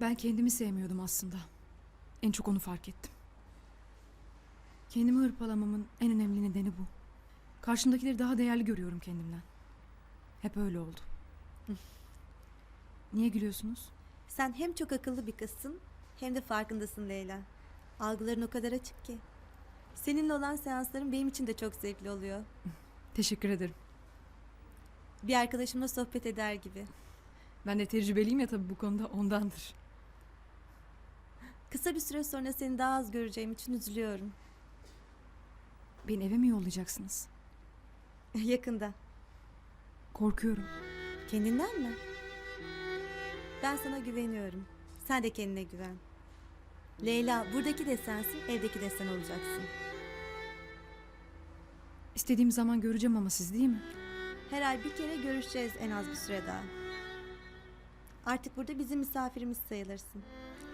Ben kendimi sevmiyordum aslında. En çok onu fark ettim. Kendimi hırpalamamın en önemli nedeni bu. Karşımdakileri daha değerli görüyorum kendimden. Hep öyle oldu. Niye gülüyorsunuz? Sen hem çok akıllı bir kızsın hem de farkındasın Leyla. Algıların o kadar açık ki. Seninle olan seansların benim için de çok zevkli oluyor. Teşekkür ederim. Bir arkadaşımla sohbet eder gibi. Ben de tecrübeliyim ya tabii bu konuda ondandır. Kısa bir süre sonra seni daha az göreceğim için üzülüyorum. Beni eve mi yollayacaksınız? Yakında. Korkuyorum. Kendinden mi? Ben sana güveniyorum. Sen de kendine güven. Leyla buradaki de sensin, evdeki de sen olacaksın. İstediğim zaman göreceğim ama siz değil mi? Her ay bir kere görüşeceğiz en az bir süre daha. Artık burada bizim misafirimiz sayılırsın.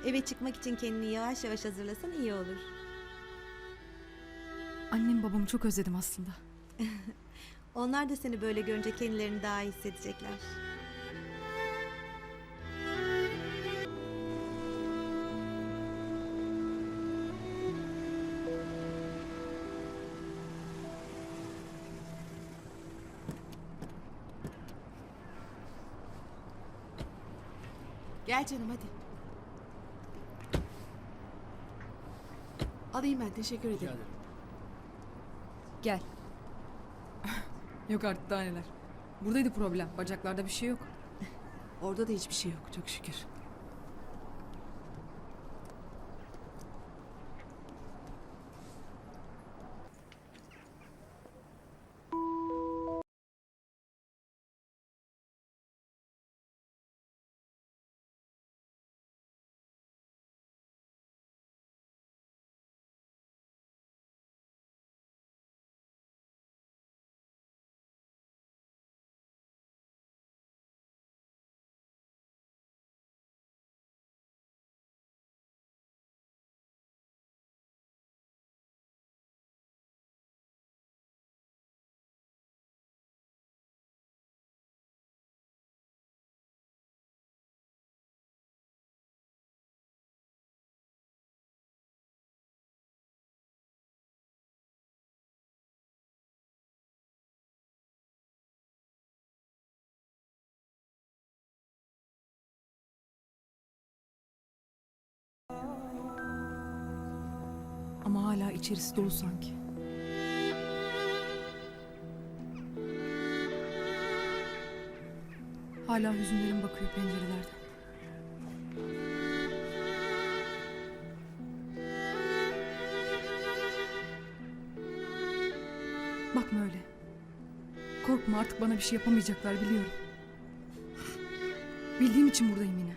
Eve çıkmak için kendini yavaş yavaş hazırlasan iyi olur. Annem babamı çok özledim aslında. Onlar da seni böyle görünce kendilerini daha iyi hissedecekler. Gel canım hadi. Alayım ben teşekkür ederim. Gel. yok artık daha neler. Buradaydı problem. Bacaklarda bir şey yok. Orada da hiçbir şey yok çok şükür. Ama hala içerisi dolu sanki. Hala hüzünlerim bakıyor pencerelerden. Bakma öyle. Korkma artık bana bir şey yapamayacaklar biliyorum. Bildiğim için buradayım yine.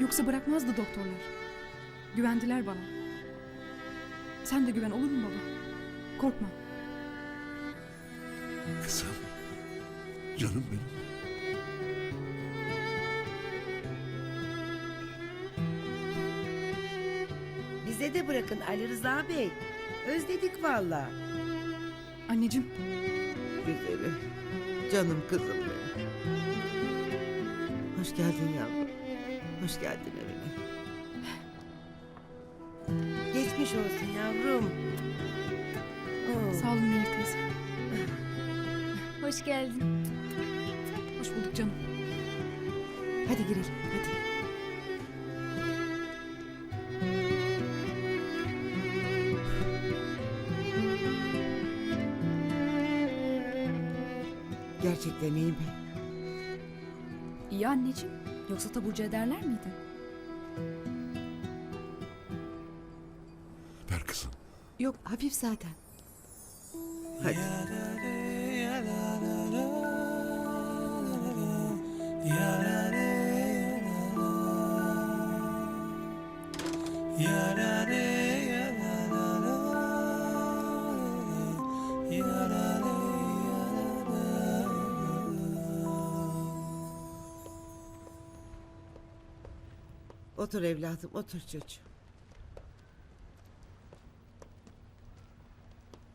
Yoksa bırakmazdı doktorlar. Güvendiler bana. Sen de güven olur mu baba? Korkma. Kızım. Canım benim. Bize de bırakın Ali Rıza Bey. Özledik valla. Anneciğim Güzelim. Canım kızım benim. Hoş geldin yavrum. Hoş geldin evine. Geçmiş olsun yavrum. Oo, sağ olun Nehir teyze. Hoş geldin. Hoş bulduk canım. Hadi girelim hadi. Gerçekten iyi mi? İyi anneciğim. Yoksa taburcu ederler miydi? Yok hafif zaten. Hadi. Otur evladım, otur çocuğum.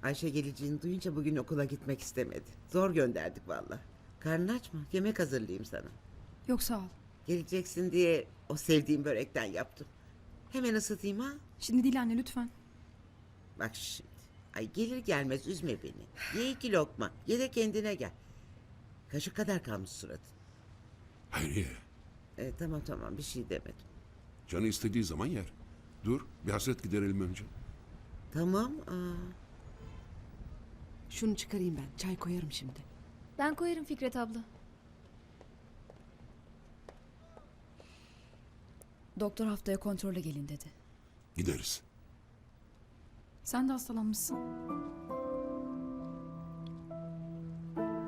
Ayşe geleceğini duyunca bugün okula gitmek istemedi. Zor gönderdik valla. Karnın aç mı? Yemek hazırlayayım sana. Yok sağ ol. Geleceksin diye O sevdiğim börekten yaptım. Hemen ısıtayım ha. Şimdi değil anne lütfen. Bak şimdi. Ay gelir gelmez üzme beni. Ye iki lokma. Ye de kendine gel. Kaşık kadar kalmış suratın. Hayriye, E, tamam tamam bir şey demedim. canı istediği zaman yer. Dur, bir hasret giderelim önce. Tamam. Aa. Şunu çıkarayım ben. Çay koyarım şimdi. Ben koyarım Fikret abla. Doktor haftaya kontrole gelin dedi. Gideriz. Sen de hastalanmışsın.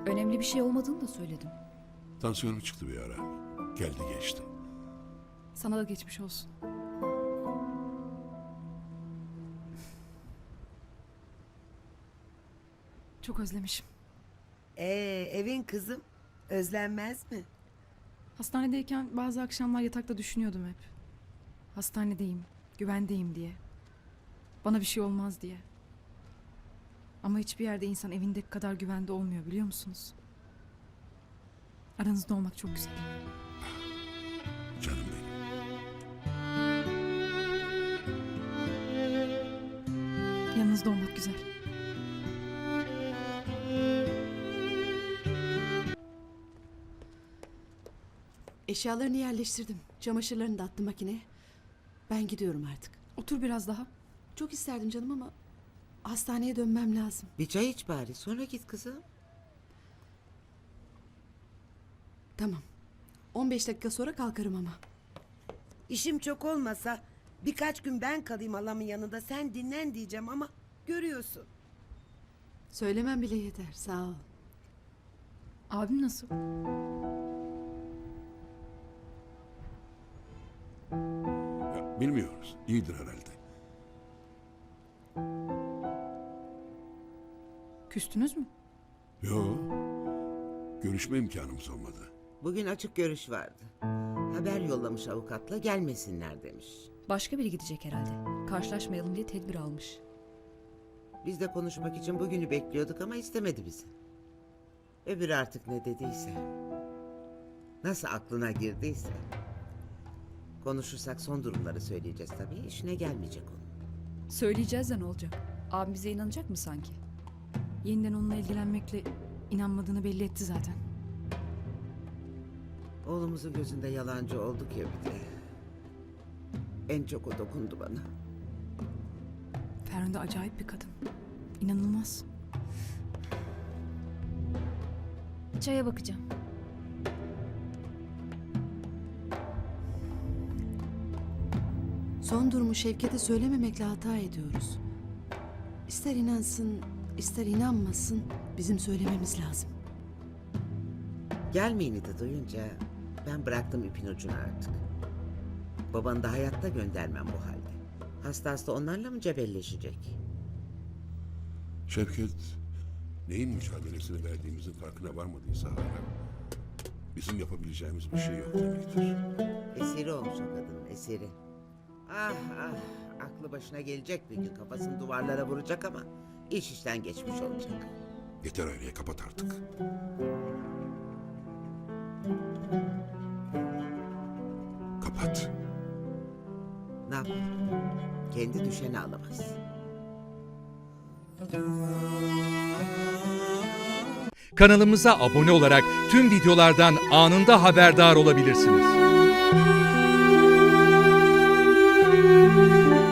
Önemli bir şey olmadığını da söyledim. Tansiyonu çıktı bir ara. Geldi geçti. Sana da geçmiş olsun. Çok özlemişim. Ee, evin kızım özlenmez mi? Hastanedeyken bazı akşamlar yatakta düşünüyordum hep. Hastanedeyim, güvendeyim diye. Bana bir şey olmaz diye. Ama hiçbir yerde insan evindeki kadar güvende olmuyor biliyor musunuz? Aranızda olmak çok güzel. Canım benim. Yanınızda olmak güzel. Eşyalarını yerleştirdim. Çamaşırlarını da attım makineye. Ben gidiyorum artık. Otur biraz daha. Çok isterdim canım ama hastaneye dönmem lazım. Bir çay iç bari. Sonra git kızım. Tamam. 15 dakika sonra kalkarım ama. İşim çok olmasa birkaç gün ben kalayım halamın yanında sen dinlen diyeceğim ama görüyorsun. Söylemem bile yeter. Sağ ol. Abim nasıl? Bilmiyoruz. İyidir herhalde. Küstünüz mü? Yo. Görüşme imkanımız olmadı. Bugün açık görüş vardı. Haber yollamış avukatla gelmesinler demiş. Başka biri gidecek herhalde. Karşılaşmayalım diye tedbir almış. Biz de konuşmak için bugünü bekliyorduk ama istemedi bizi. Öbürü artık ne dediyse. Nasıl aklına girdiyse. Konuşursak son durumları söyleyeceğiz tabii. İşine gelmeyecek onun. Söyleyeceğiz de ne olacak? Abim bize inanacak mı sanki? Yeniden onunla ilgilenmekle inanmadığını belli etti zaten. Oğlumuzun gözünde yalancı olduk ya bir de. En çok o dokundu bana. Ferhunde acayip bir kadın. İnanılmaz. Çaya bakacağım. Son durumu Şevket'e söylememekle hata ediyoruz. İster inansın, ister inanmasın bizim söylememiz lazım. Gelmeyeni de duyunca ben bıraktım ipin ucunu artık. Babanı da hayatta göndermem bu halde. Hasta hasta onlarla mı cebelleşecek? Şevket, neyin mücadelesini verdiğimizin farkına varmadıysa hala bizim yapabileceğimiz bir şey yok demektir. Esiri olmuş o kadının esiri. Ah ah aklı başına gelecek bir gün kafasını duvarlara vuracak ama iş işten geçmiş olacak. Yeter Hayriye, kapat artık. Kapat. Ne yapalım? Kendi düşeni alamaz. Kanalımıza abone olarak tüm videolardan anında haberdar olabilirsiniz. Música